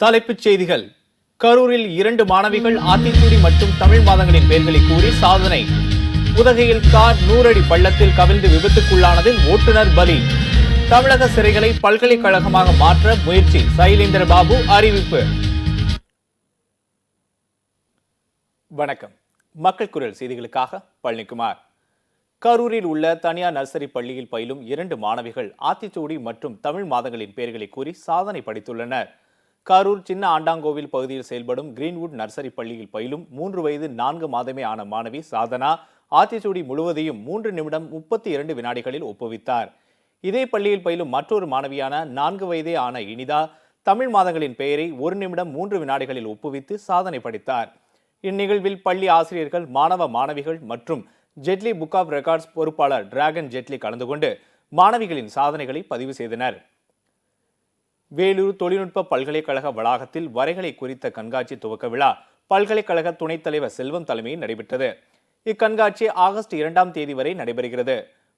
தலைப்புச் செய்திகள். கரூரில் இரண்டு மாணவிகள் ஆத்திச்சூடி மற்றும் தமிழ் மாதங்களின் பெயர்களை கூறி சாதனை. உதகையில் கார் நூறடி பள்ளத்தில் கவிழ்ந்து விபத்துக்குள்ளானதில் ஓட்டுநர் பலி. தமிழக சிறைகளை பல்கலைக்கழகமாக மாற்ற முயற்சி சைலேந்திர பாபு அறிவிப்பு. வணக்கம். மக்கள் குரல் செய்திகளுக்காக பழனிக்குமார். கரூரில் உள்ள தனியார் நர்சரி பள்ளியில் பயிலும் இரண்டு மாணவிகள் ஆத்திச்சூடி மற்றும் தமிழ் மாதங்களின் பெயர்களை கூறி சாதனை படைத்துள்ளனர். கரூர் சின்ன ஆண்டாங்கோவில் பகுதியில் செயல்படும் கிரீன்வுட் நர்சரி பள்ளியில் பயிலும் மூன்று வயது நான்கு மாதமே ஆன மாணவி சாதனா ஆத்திச்சூடி முழுவதையும் மூன்று நிமிடம் முப்பத்தி இரண்டு வினாடிகளில் ஒப்புவித்தார். இதே பள்ளியில் பயிலும் மற்றொரு மாணவியான நான்கு வயதே ஆன இனிதா தமிழ் மாதங்களின் பெயரை ஒரு நிமிடம் மூன்று வினாடிகளில் ஒப்புவித்து சாதனை படைத்தார். இந்நிகழ்வில் பள்ளி ஆசிரியர்கள் மாணவ மாணவிகள் மற்றும் ஜெட்லி புக் ஆஃப் ரெக்கார்ட்ஸ் பொறுப்பாளர் டிராகன் ஜெட்லி கலந்து கொண்டு மாணவிகளின் சாதனைகளை பதிவு செய்தனர். வேலூர் தொழில்நுட்ப பல்கலைக்கழக வளாகத்தில் வரைகளை குறித்த கண்காட்சி துவக்க விழா பல்கலைக்கழக துணைத் தலைவர் செல்வம் தலைமையில் நடைபெற்றது. இக்கண்காட்சி ஆகஸ்ட் இரண்டாம் தேதி வரை நடைபெறுகிறது.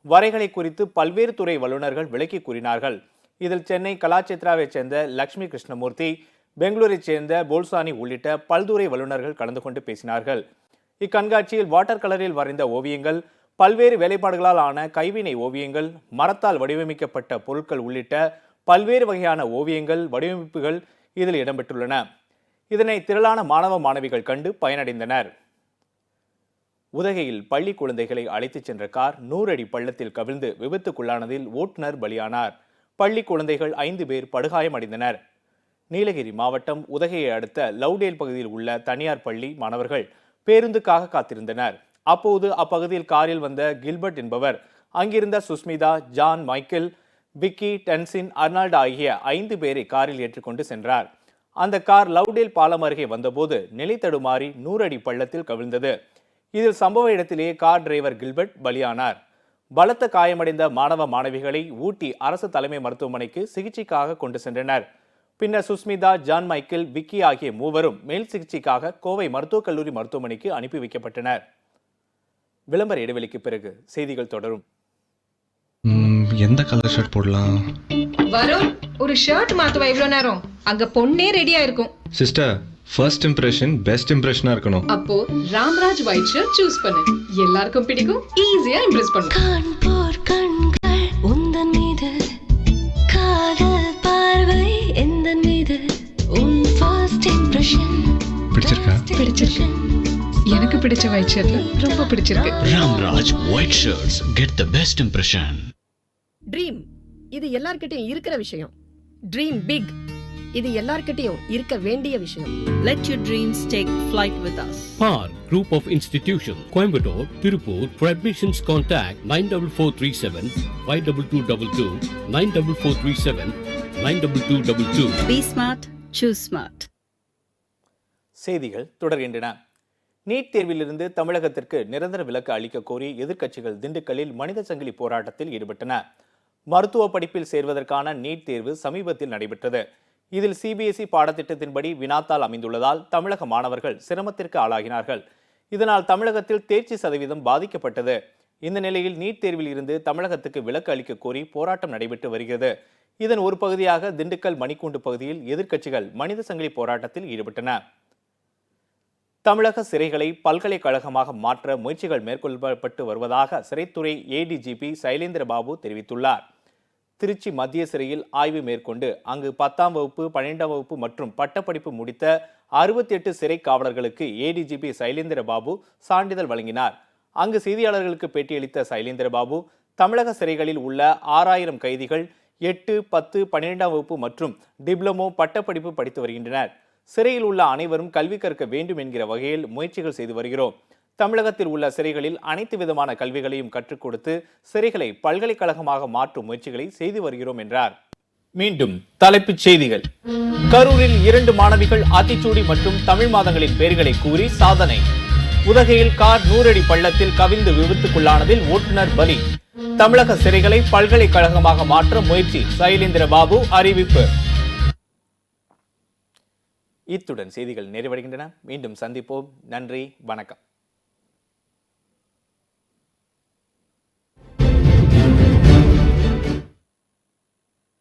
வரைகளை குறித்து பல்வேறு துறை வல்லுநர்கள் விளக்கி கூறினார்கள். இதில் சென்னை கலாச்சேத்ராவைச் சேர்ந்த லட்சுமி கிருஷ்ணமூர்த்தி பெங்களூரைச் சேர்ந்த போல்சானி உள்ளிட்ட பல்துறை வல்லுநர்கள் கலந்து கொண்டு பேசினார்கள். இக்கண்காட்சியில் வாட்டர் கலரில் வரைந்த ஓவியங்கள் பல்வேறு வேலைப்பாடுகளால் ஆன கைவினை ஓவியங்கள் மரத்தால் வடிவமைக்கப்பட்ட பொருட்கள் உள்ளிட்ட பல்வேறு வகையான ஓவியங்கள் வடிவமைப்புகள் இதில் இடம்பெற்றுள்ளன. இதனை திரளான மாணவ மாணவிகள் கண்டு பயனடைந்தனர். உதகையில் பள்ளி குழந்தைகளை அழைத்துச் சென்ற கார் நூறடி பள்ளத்தில் கவிழ்ந்து விபத்துக்குள்ளானதில் ஓட்டுநர் பலியானார். பள்ளி குழந்தைகள் ஐந்து பேர் படுகாயமடைந்தனர். நீலகிரி மாவட்டம் உதகையை அடுத்த லவ்டேல் பகுதியில் உள்ள தனியார் பள்ளி மாணவர்கள் பேருந்துக்காக காத்திருந்தனர். அப்போது அப்பகுதியில் காரில் வந்த கில்பர்ட் என்பவர் அங்கிருந்த Sushmita John Michael Vicky Tenzin Arnold ஆகிய ஐந்து பேரை காரில் ஏற்றுக்கொண்டு சென்றார். அந்த கார் லவ்டேல் பாலம் அருகே வந்தபோது நிலை தடுமாறி நூறு அடி பள்ளத்தில் கவிழ்ந்தது. இதில் சம்பவ இடத்திலேயே கார் டிரைவர் கில்பர்ட் பலியானார். பலத்த காயமடைந்த மாணவ மாணவிகளை ஊட்டி அரசு தலைமை மருத்துவமனைக்கு சிகிச்சைக்காக கொண்டு சென்றனர். பின்னர் சுஸ்மிதா ஜான் மைக்கேல் விக்கி ஆகிய மூவரும் மேல் சிகிச்சைக்காக கோவை மருத்துவக் கல்லூரி மருத்துவமனைக்கு அனுப்பி வைக்கப்பட்டனர். விளம்பர இடைவெளிக்கு பிறகு செய்திகள் தொடரும். எந்த கலர் ஷர்ட் போடலாம்? வருண் ஒரு ஷர்ட் மாத்துவா இவ்ளோ நேரம்? அங்க பொண்ணே ரெடியா இருக்கும் சிஸ்டர் ஃபர்ஸ்ட் இம்ப்ரெஷன் பெஸ்ட் இம்ப்ரெஷனாக இருக்கணும். அப்போ ராம்ராஜ் ஒயிட் ஷர்ட் சூஸ் பண்ணு. எல்லாருக்கும் பிடிக்கும் ஈஸியா இம்ப்ரெஸ் பண்ணும் காண்போர் கண்கள் உந்தன் மீது காதல் பார்வை எந்தன் மீது? உன் ஃபர்ஸ்ட் இம்ப்ரெஷன் பிடிச்சிருக்கா? பிடிச்சிருக்கு. எனக்கு பிடிச்ச ஒயிட் ஷர்ட்ல ரொம்ப பிடிச்சிருக்கு. Ramraj White Shirts get the best impression. Dream இது எல்லார்கிட்டயும் இருக்கிற விஷயம் ட்ரீம் பிக் இது எல்லார்கிட்டயும் இருக்க வேண்டிய விஷயம் Let your dreams take flight with us. PAR Group of Institutions, Coimbatore, Tirupur. For admissions, contact 94437 52222 94437 92222. Be smart, choose smart. செய்திகள் தொடர்கின்றன நீட் தேர்விலிருந்து தமிழகத்திற்கு நிரந்தர விலக்கு அளிக்க கோரி எதிர்க்கட்சிகள் திண்டுக்கல்லில் மனித சங்கிலி போராட்டத்தில் ஈடுபட்டன மருத்துவ படிப்பில் சேர்வதற்கான நீட் தேர்வு சமீபத்தில் நடைபெற்றது. இதில் சிபிஎஸ்இ பாடத்திட்டத்தின்படி வினாத்தாள் அமைந்துள்ளதால் தமிழக மாணவர்கள் சிரமத்திற்கு ஆளாகினார்கள். இதனால் தமிழகத்தில் தேர்ச்சி சதவீதம் பாதிக்கப்பட்டது. இந்த நிலையில் நீட் தேர்வில் இருந்து தமிழகத்துக்கு விலக்கு அளிக்க கோரி போராட்டம் நடைபெற்று வருகிறது. இதன் ஒரு பகுதியாக திண்டுக்கல் மணிக்கூண்டு பகுதியில் எதிர்க்கட்சிகள் மனித சங்கிலி போராட்டத்தில் ஈடுபட்டன. தமிழக சிறைகளை பல்கலைக்கழகமாக மாற்ற முயற்சிகள் மேற்கொள்ளப்பட்டு வருவதாக சிறைத்துறை ஏடிஜிபி சைலேந்திர பாபு தெரிவித்துள்ளார். திருச்சி மத்திய சிறையில் ஆய்வு மேற்கொண்டு அங்கு பத்தாம் வகுப்பு பன்னிரெண்டாம் வகுப்பு மற்றும் பட்டப்படிப்பு முடித்த அறுபத்தி எட்டு சிறை காவலர்களுக்கு ஏடிஜிபி சைலேந்திர பாபு சான்றிதழ் வழங்கினார். அங்கு செய்தியாளர்களுக்கு பேட்டியளித்த சைலேந்திர பாபு தமிழக சிறைகளில் உள்ள ஆறாயிரம் கைதிகள் எட்டு பத்து பன்னிரெண்டாம் வகுப்பு மற்றும் டிப்ளமோ பட்டப்படிப்பு படித்து வருகின்றனர். சிறையில் உள்ள அனைவரும் கல்வி கற்க வேண்டும் என்கிற வகையில் முயற்சிகள் செய்து வருகிறோம். தமிழகத்தில் உள்ள சிறைகளில் அனைத்து விதமான கல்விகளையும் கற்றுக் கொடுத்து சிறைகளை பல்கலைக்கழகமாக மாற்றும் முயற்சிகளை செய்து வருகிறோம் என்றார். மீண்டும் தலைப்புச் செய்திகள். கரூரில் இரண்டு மாணவிகள் ஆத்திச்சூடி மற்றும் தமிழ் மாதங்களின் பெயர்களை கூறி சாதனை. உதகையில் கார் நூறடி பள்ளத்தில் கவிழ்ந்து விபத்துக்குள்ளானதில் ஓட்டுநர் பலி. தமிழக சிறைகளை பல்கலைக்கழகமாக மாற்ற முயற்சி சைலேந்திர பாபு அறிவிப்பு. இத்துடன் செய்திகள் நிறைவடைகின்றன. மீண்டும் சந்திப்போம். நன்றி வணக்கம்.